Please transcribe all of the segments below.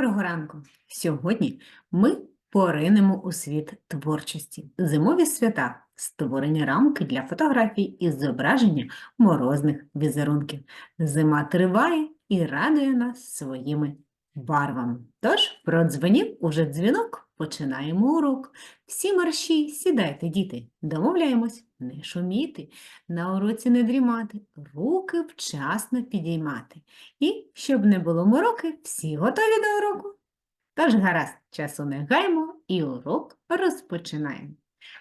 Доброго ранку! Сьогодні ми поринемо у світ творчості. Зимові свята створені рамки для фотографій і зображення морозних візерунків. Зима триває і радує нас своїми барвами. Тож продзвонів уже дзвінок, починаємо урок. Всі марші, сідайте, діти, домовляємось, не шуміти, на уроці не дрімати, руки вчасно підіймати. І, щоб не було мороки, всі готові до уроку. Тож гаразд, часу не гаймо і урок розпочинаємо.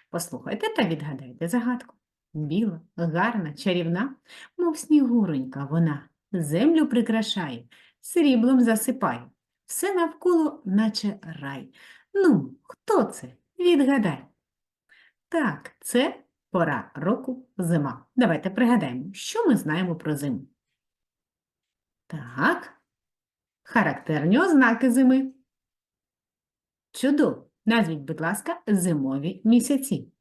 Послухайте та відгадайте загадку. Біла, гарна, чарівна, мов снігуронька вона, землю прикрашає, сріблом засипає, все навколо, наче рай. Ну, хто це? Відгадай. Так, це пора року зима. Давайте пригадаємо, що ми знаємо про зиму. Так, характерні ознаки зими. Чудово! Назвіть, будь ласка, зимові місяці.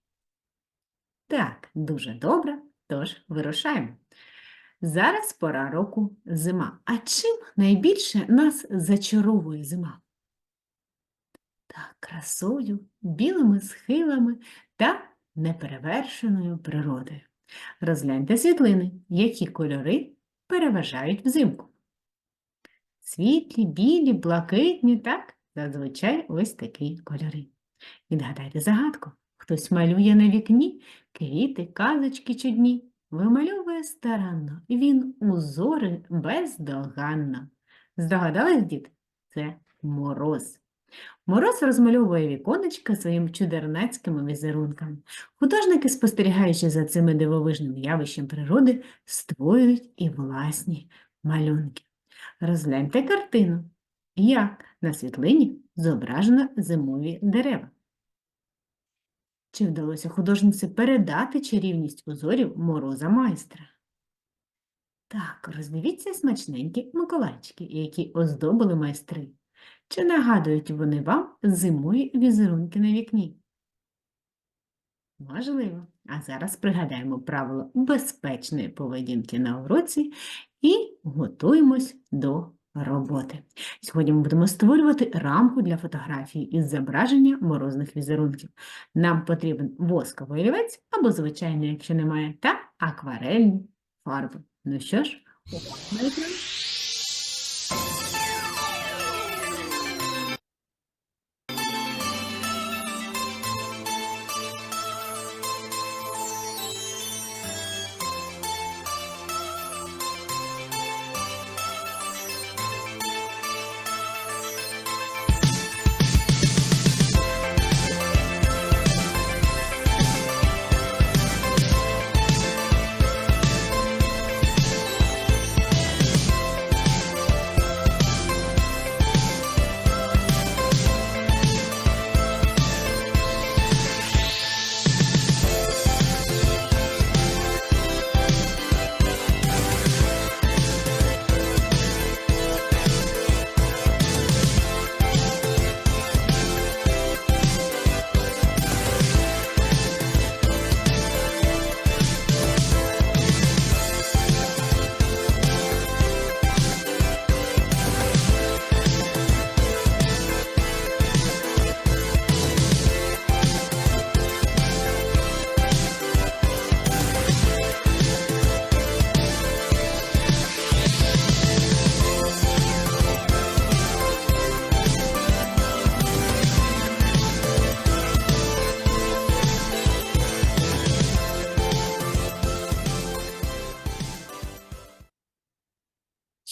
Так, дуже добре, тож вирушаємо. Зараз пора року зима. А чим найбільше нас зачаровує зима? Так, красою, білими схилами та неперевершеною природою. Розгляньте світлини, які кольори переважають взимку. Світлі, білі, блакитні, так, зазвичай ось такі кольори. Відгадайте загадку. Хтось малює на вікні квіти, казочки чудні, вимальовує старанно, він узори бездоганно. Здогадались, діти? Це мороз. Мороз розмальовує віконечка своїм чудернацькими візерунками. Художники, спостерігаючи за цими дивовижним явищем природи, створюють і власні малюнки. Розгляньте картину, як на світлині зображено зимові дерева. Чи вдалося художниці передати чарівність узорів мороза майстра? Так, роздивіться смачненькі миколайчики, які оздобили майстри. Чи нагадують вони вам зимові візерунки на вікні? Можливо. А зараз пригадаємо правила безпечної поведінки на уроці і готуємось до роботи. Сьогодні ми будемо створювати рамку для фотографії із зображення морозних візерунків. Нам потрібен восковий олівець або звичайний, якщо немає, та акварельні фарби. Ну що ж, на.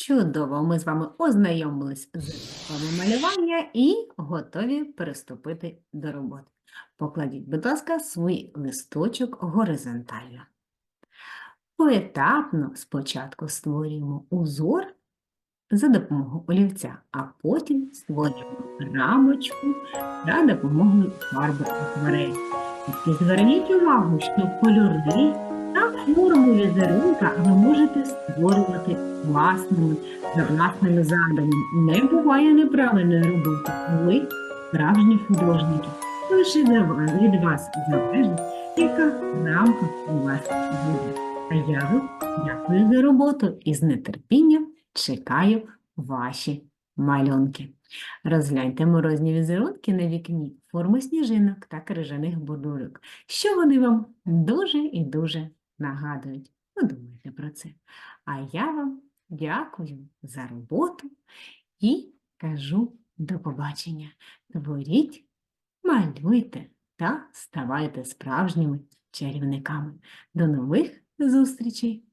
Чудово, ми з вами ознайомились з основами малювання і готові приступити до роботи. Покладіть, будь ласка, свій листочок горизонтально. Поетапно спочатку створюємо узор за допомогою олівця, а потім створюємо рамочку за допомогою фарби акварель. І зверніть увагу, що кольори форму візерунка ви можете створювати власними, за власними задумами. Не буває неправильної роботи. Ви справжні художники. Лише від вас залежить, яка рамка у вас буде. А я вам дякую за роботу і з нетерпінням чекаю ваші малюнки. Розгляньте морозні візерунки на вікні, форми сніжинок та крижаних будульок, що вони вам дуже і дуже нагадують. Подумайте про це. А я вам дякую за роботу і кажу до побачення. Творіть, малюйте та ставайте справжніми чарівниками. До нових зустрічей!